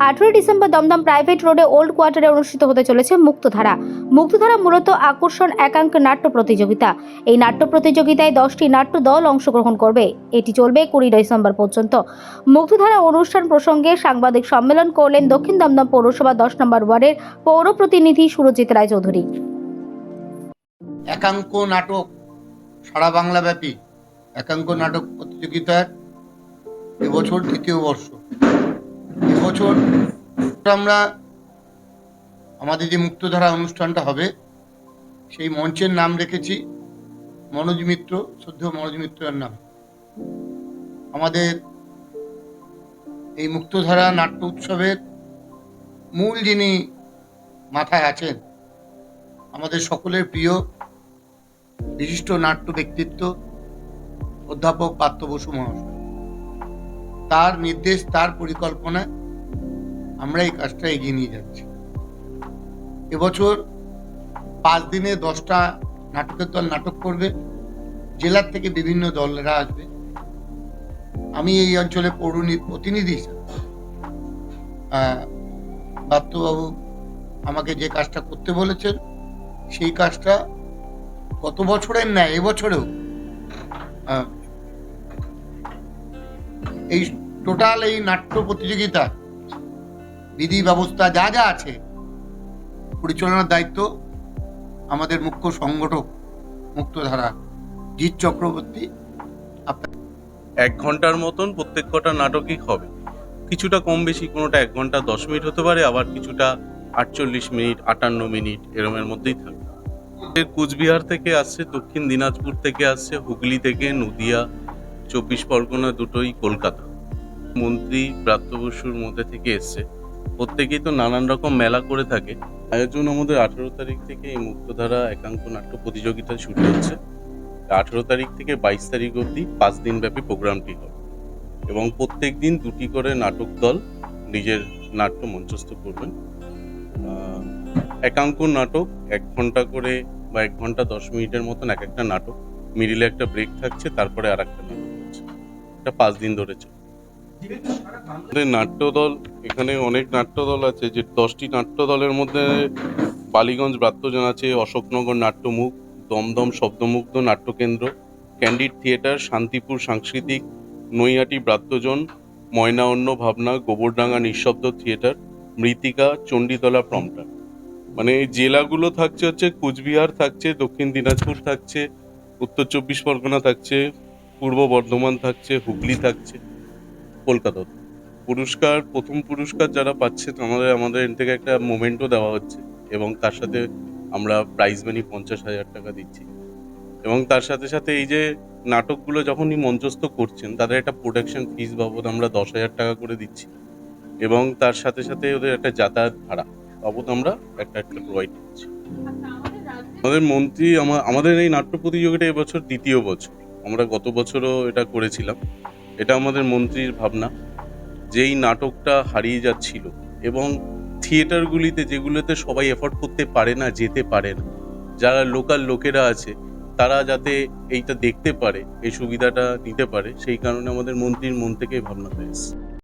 আঠেরোই December Dumdum private রোডে old কোয়ার্টারে অনুষ্ঠিত হতে চলেছে মুক্তধারা। মুক্তধারা মূলত আকর্ষণ, একাঙ্ক নাট্য প্রতিযোগিতা। এই নাট্য প্রতিযোগিতায় দশটি নাট্য দল অংশগ্রহণ করবে। এটি চলবে কুড়ি ডিসেম্বর পর্যন্ত। মুক্তধারা অনুষ্ঠান প্রসঙ্গে সাংবাদিক সম্মেলন করলেন দক্ষিণ দমদম পৌরসভা দশ নম্বর ওয়ার্ডের পৌর প্রতিনিধি সুরজিৎ রায়চৌধুরী। একাঙ্ক নাটক, সারা বাংলাব্যাপী একাঙ্ক নাটক প্রতিযোগিতার এবছর দ্বিতীয় বর্ষ। এবছর আমরা আমাদের যে মুক্তধারা অনুষ্ঠানটা হবে, সেই মঞ্চের নাম রেখেছি মনোজ মিত্র সদ্য মনোজ মিত্রের নাম। আমাদের এই মুক্তধারা নাট্য উৎসবের মূল যিনি মাথায় আছেন, আমাদের সকলের প্রিয় বিশিষ্ট নাট্য ব্যক্তিত্ব অধ্যাপক পার্থ বসু মহাশয়। তার নির্দেশ, তার পরিকল্পনায় আমরা এই কাজটা এগিয়ে নিয়ে যাচ্ছি। এবছর পাঁচ দিনে দশটা নাটকের দল নাটক করবে, জেলার থেকে বিভিন্ন দলেরা আসবে। আমি এই অঞ্চলে পৌরনি, প্রতিনিধি পার্থবাবু আমাকে যে কাজটা করতে বলেছেন, সেই কাজটা গত বছরের ন্যায়, এবছরেও এই টোটাল এই নাট্য প্রতিযোগিতা বিধি ব্যবস্থা যা যা আছে, পরিচালনার দায়িত্ব আমাদের মুখ্য সংগঠক মুক্তধারা জিৎ চক্রবর্তী। এক ঘণ্টার মতন প্রত্যেক কটা নাটকই হবে। কিছুটা কম বেশি, কোনোটা এক ঘণ্টা দশ মিনিট হতে পারে, আবার কিছুটা আটচল্লিশ মিনিট, আটান্ন মিনিট এরমের মধ্যেই থাকবে। কুচবিহার থেকে আসছে, দক্ষিণ দিনাজপুর থেকে আসছে, হুগলি থেকে নদিয়া, চব্বিশ পরগনা দুটোই কলকাতা। মন্ত্রী ব্রাত্য বসুর মধ্যে থেকে এসছে। প্রত্যেকেই তো নানান রকম মেলা করে থাকে। আয়োজন আমাদের আঠেরো তারিখ থেকে এই মুক্তধারা একাঙ্ক নাট্য প্রতিযোগিতা শুরু হচ্ছে। আঠেরো তারিখ থেকে বাইশ তারিখ অবধি পাঁচ দিন ব্যাপী প্রোগ্রামটি হবে এবং প্রত্যেক দিন দুটি করে নাটক দল নিজের নাট্য মঞ্চস্থ করবেন। একাঙ্ক নাটক এক ঘণ্টা করে বা এক ঘণ্টা দশ মিনিটের মতন এক একটা নাটক। মিডিলে একটা ব্রেক থাকছে, তারপরে আর একটা নাটক হচ্ছে। এটা পাঁচ দিন ধরে চলে আমাদের নাট্য দল এখানে অনেক নাট্যদল আছে, যে দশটি নাট্যদলের মধ্যে বালিগঞ্জ, ব্রাত্যজন আছে, অশোকনগর নাট্যমুখ, দমদম শব্দমুগ্ধ নাট্যকেন্দ্র, ক্যান্ডিড থিয়েটার, শান্তিপুর সাংস্কৃতিক, নৈহাটি ব্রাত্যজন ময়না অন্য ভাবনা, গোবরডাঙ্গা নিঃশব্দ থিয়েটার মৃতিকা চণ্ডীতলা প্রম্পটার মানে জেলাগুলো থাকছে হচ্ছে কুচবিহার থাকছে, দক্ষিণ দিনাজপুর থাকছে, উত্তর চব্বিশ পরগনা থাকছে, পূর্ব বর্ধমান থাকছে, হুগলি থাকছে। কলকাতা পুরস্কার, প্রথম পুরস্কার যারা পাচ্ছেন আমাদের আমাদের এর থেকে একটা মোমেন্টও দেওয়া হচ্ছে এবং তার সাথে আমরা প্রাইজ মানি পঞ্চাশ হাজার টাকা দিচ্ছি। এবং তার সাথে সাথে এই যে নাটকগুলো যখনই মঞ্চস্থ করছেন, তাদের একটা প্রোডাকশন ফিস বাবদ আমরা দশ হাজার টাকা করে দিচ্ছি। এবং তার সাথে সাথে ওদের একটা যাতায়াত ভাড়া বাবদ আমরা একটা একটা প্রোভাইড করছি। আমাদের মন্ত্রী, আমা- আমাদের এই নাট্য প্রতিযোগিতা এবছর দ্বিতীয় বছর। আমরা গত বছরও এটা করেছিলাম। এটা আমাদের মন্ত্রীর ভাবনা, যেই নাটকটা হারিয়ে যাচ্ছিল এবং থিয়েটারগুলিতে যেগুলোতে সবাই এফোর্ড করতে পারে না, যেতে পারে না, যারা লোকাল লোকেরা আছে, তারা যাতে এইটা দেখতে পারে, এই সুবিধাটা নিতে পারে, সেই কারণে আমাদের মন্ত্রীর মন থেকে ভাবনা এসেছে